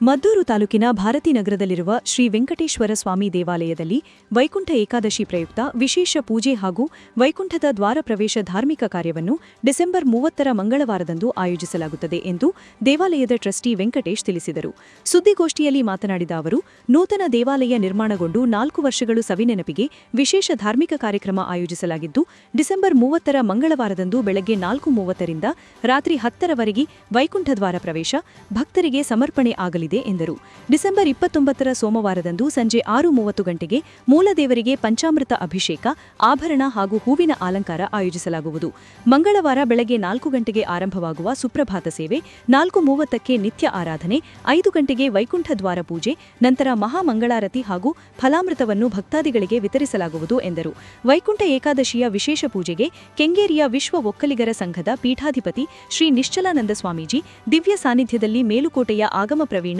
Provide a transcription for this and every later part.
ಮದ್ದೂರು ತಾಲೂಕಿನ ಭಾರತೀನಗರದಲ್ಲಿರುವ ಶ್ರೀ ವೆಂಕಟೇಶ್ವರ ಸ್ವಾಮಿ ದೇವಾಲಯದಲ್ಲಿ ವೈಕುಂಠ ಏಕಾದಶಿ ಪ್ರಯುಕ್ತ ವಿಶೇಷ ಪೂಜೆ ಹಾಗೂ ವೈಕುಂಠದ ದ್ವಾರ ಪ್ರವೇಶ ಧಾರ್ಮಿಕ ಕಾರ್ಯವನ್ನು ಡಿಸೆಂಬರ್ ಮೂವತ್ತರ ಮಂಗಳವಾರದಂದು ಆಯೋಜಿಸಲಾಗುತ್ತದೆ ಎಂದು ದೇವಾಲಯದ ಟ್ರಸ್ಟಿ ವೆಂಕಟೇಶ್ ತಿಳಿಸಿದರು. ಸುದ್ದಿಗೋಷ್ಠಿಯಲ್ಲಿ ಮಾತನಾಡಿದ ಅವರು, ನೂತನ ದೇವಾಲಯ ನಿರ್ಮಾಣಗೊಂಡು ನಾಲ್ಕು ವರ್ಷಗಳು ಸವಿನೆನಪಿಗೆ ವಿಶೇಷ ಧಾರ್ಮಿಕ ಕಾರ್ಯಕ್ರಮ ಆಯೋಜಿಸಲಾಗಿದ್ದು, ಡಿಸೆಂಬರ್ ಮೂವತ್ತರ ಮಂಗಳವಾರದಂದು ಬೆಳಗ್ಗೆ ನಾಲ್ಕು ಮೂವತ್ತರಿಂದ ರಾತ್ರಿ ಹತ್ತರವರೆಗೆ ವೈಕುಂಠ ದ್ವಾರ ಪ್ರವೇಶ ಭಕ್ತರಿಗೆ ಸಮರ್ಪಣೆ ಆಗಲಿದೆ. ಎಂದರು. ಡಿಸೆಂಬರ್ ಇಪ್ಪತ್ತೊಂಬತ್ತರ ಸೋಮವಾರದಂದು ಸಂಜೆ ಆರು ಮೂವತ್ತು ಗಂಟೆಗೆ ಮೂಲದೇವರಿಗೆ ಪಂಚಾಮೃತ ಅಭಿಷೇಕ, ಆಭರಣ ಹಾಗೂ ಹೂವಿನ ಅಲಂಕಾರ ಆಯೋಜಿಸಲಾಗುವುದು. ಮಂಗಳವಾರ ಬೆಳಗ್ಗೆ ನಾಲ್ಕು ಗಂಟೆಗೆ ಆರಂಭವಾಗುವ ಸುಪ್ರಭಾತ ಸೇವೆ, ನಾಲ್ಕು ಮೂವತ್ತಕ್ಕೆ ನಿತ್ಯ ಆರಾಧನೆ, ಐದು ಗಂಟೆಗೆ ವೈಕುಂಠ ದ್ವಾರ ಪೂಜೆ, ನಂತರ ಮಹಾಮಂಗಳಾರತಿ ಹಾಗೂ ಫಲಾಮೃತವನ್ನು ಭಕ್ತಾದಿಗಳಿಗೆ ವಿತರಿಸಲಾಗುವುದು ಎಂದರು. ವೈಕುಂಠ ಏಕಾದಶಿಯ ವಿಶೇಷ ಪೂಜೆಗೆ ಕೆಂಗೇರಿಯ ವಿಶ್ವ ಒಕ್ಕಲಿಗರ ಸಂಘದ ಪೀಠಾಧಿಪತಿ ಶ್ರೀ ನಿಶ್ಚಲಾನಂದ ಸ್ವಾಮೀಜಿ, ದಿವ್ಯ ಸಾನ್ನಿಧ್ಯದಲ್ಲಿ ಮೇಲುಕೋಟೆಯ ಆಗಮ ಪ್ರವೀಣ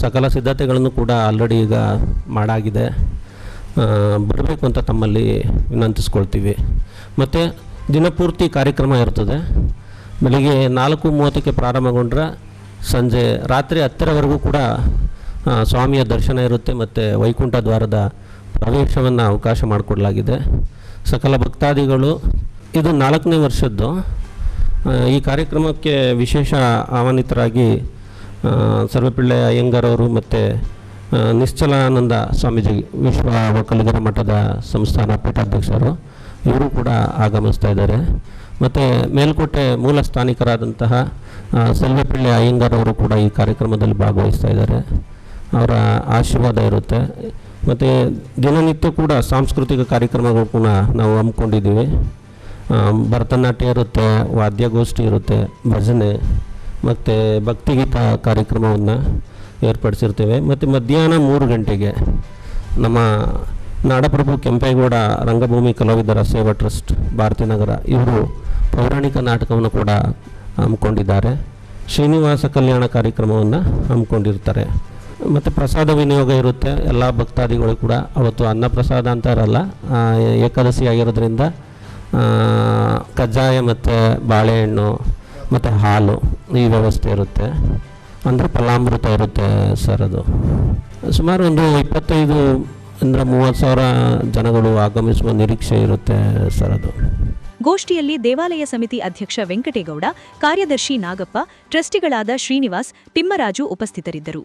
ಸಕಲ ಸಿದ್ಧತೆಗಳನ್ನು ಕೂಡ ಆಲ್ರೆಡಿ ಈಗ ಮಾಡಾಗಿದೆ. ಬರಬೇಕು ಅಂತ ತಮ್ಮಲ್ಲಿ ವಿನಂತಿಸ್ಕೊಳ್ತೀವಿ. ಮತ್ತು ದಿನಪೂರ್ತಿ ಕಾರ್ಯಕ್ರಮ ಇರ್ತದೆ. ಬೆಳಿಗ್ಗೆ ನಾಲ್ಕು ಮೂವತ್ತಕ್ಕೆ ಪ್ರಾರಂಭಗೊಂಡ್ರೆ ಸಂಜೆ ರಾತ್ರಿ ಹತ್ತರವರೆಗೂ ಕೂಡ ಸ್ವಾಮಿಯ ದರ್ಶನ ಇರುತ್ತೆ ಮತ್ತು ವೈಕುಂಠ ದ್ವಾರದ ಪ್ರವೇಶವನ್ನು ಅವಕಾಶ ಮಾಡಿಕೊಡಲಾಗಿದೆ. ಸಕಲ ಭಕ್ತಾದಿಗಳು, ಇದು ನಾಲ್ಕನೇ ವರ್ಷದ್ದು. ಈ ಕಾರ್ಯಕ್ರಮಕ್ಕೆ ವಿಶೇಷ ಆಹ್ವಾನಿತರಾಗಿ ಸರ್ವಪಿಳ್ಳೆ ಅಯ್ಯಂಗಾರ್ ಅವರು ಮತ್ತು ನಿಶ್ಚಲಾನಂದ ಸ್ವಾಮೀಜಿ, ವಿಶ್ವ ಒಕ್ಕಲಿಗರ ಮಠದ ಸಂಸ್ಥಾನ ಪೀಠಾಧ್ಯಕ್ಷರು, ಇವರು ಕೂಡ ಆಗಮಿಸ್ತಾ ಇದ್ದಾರೆ. ಮತ್ತು ಮೇಲ್ಕೋಟೆ ಮೂಲ ಸ್ಥಾನಿಕರಾದಂತಹ ಅಯ್ಯಂಗಾರ್ ಅವರು ಕೂಡ ಈ ಕಾರ್ಯಕ್ರಮದಲ್ಲಿ ಭಾಗವಹಿಸ್ತಾ ಇದ್ದಾರೆ. ಅವರ ಆಶೀರ್ವಾದ ಇರುತ್ತೆ. ಮತ್ತು ದಿನನಿತ್ಯ ಕೂಡ ಸಾಂಸ್ಕೃತಿಕ ಕಾರ್ಯಕ್ರಮಗಳು ಕೂಡ ನಾವು ಹಮ್ಮಿಕೊಂಡಿದ್ದೀವಿ. ಭರತನಾಟ್ಯ ಇರುತ್ತೆ, ವಾದ್ಯಗೋಷ್ಠಿ ಇರುತ್ತೆ, ಭಜನೆ. ಮತ್ತು ಭಕ್ತಿಗೀತ ಕಾರ್ಯಕ್ರಮವನ್ನು ಏರ್ಪಡಿಸಿರ್ತೇವೆ. ಮತ್ತು ಮಧ್ಯಾಹ್ನ ಮೂರು ಗಂಟೆಗೆ ನಮ್ಮ ನಾಡಪ್ರಭು ಕೆಂಪೇಗೌಡ ರಂಗಭೂಮಿ ಕಲಾವಿದರ ಸೇವಾ ಟ್ರಸ್ಟ್ ಭಾರತೀನಗರ ಇವರು ಪೌರಾಣಿಕ ನಾಟಕವನ್ನು ಕೂಡ ಹಮ್ಮಿಕೊಂಡಿದ್ದಾರೆ. ಶ್ರೀನಿವಾಸ ಕಲ್ಯಾಣ ಕಾರ್ಯಕ್ರಮವನ್ನು ಹಮ್ಮಿಕೊಂಡಿರ್ತಾರೆ. ಮತ್ತು ಪ್ರಸಾದ ವಿನಿಯೋಗ ಇರುತ್ತೆ. ಎಲ್ಲ ಭಕ್ತಾದಿಗಳು ಕೂಡ ಅವತ್ತು ಅನ್ನ ಪ್ರಸಾದ ಅಂತ ಇರಲ್ಲ ಆ, ಏಕಾದಶಿ ಆಗಿರೋದ್ರಿಂದ ಕಜ್ಜಾಯ ಮತ್ತು ಬಾಳೆಹಣ್ಣು ಮತ್ತು ಹಾಲು ಈ ವ್ಯವಸ್ಥೆ ಇರುತ್ತೆ. ಅಂದರೆ ಫಲಾಮೃತ ಇರುತ್ತೆ ಸರ್ ಅದು. ಸುಮಾರು ಒಂದು ಇಪ್ಪತ್ತೈದು ಅಂದರೆ ಮೂವತ್ತು ಸಾವಿರ ಜನಗಳು ಆಗಮಿಸುವ ನಿರೀಕ್ಷೆ ಇರುತ್ತೆ ಸರ್ ಅದು. ಗೋಷ್ಠಿಯಲ್ಲಿ ದೇವಾಲಯ ಸಮಿತಿ ಅಧ್ಯಕ್ಷ ವೆಂಕಟೇಗೌಡ, ಕಾರ್ಯದರ್ಶಿ ನಾಗಪ್ಪ, ಟ್ರಸ್ಟಿಗಳಾದ ಶ್ರೀನಿವಾಸ್, ತಿಮ್ಮರಾಜು ಉಪಸ್ಥಿತರಿದ್ದರು.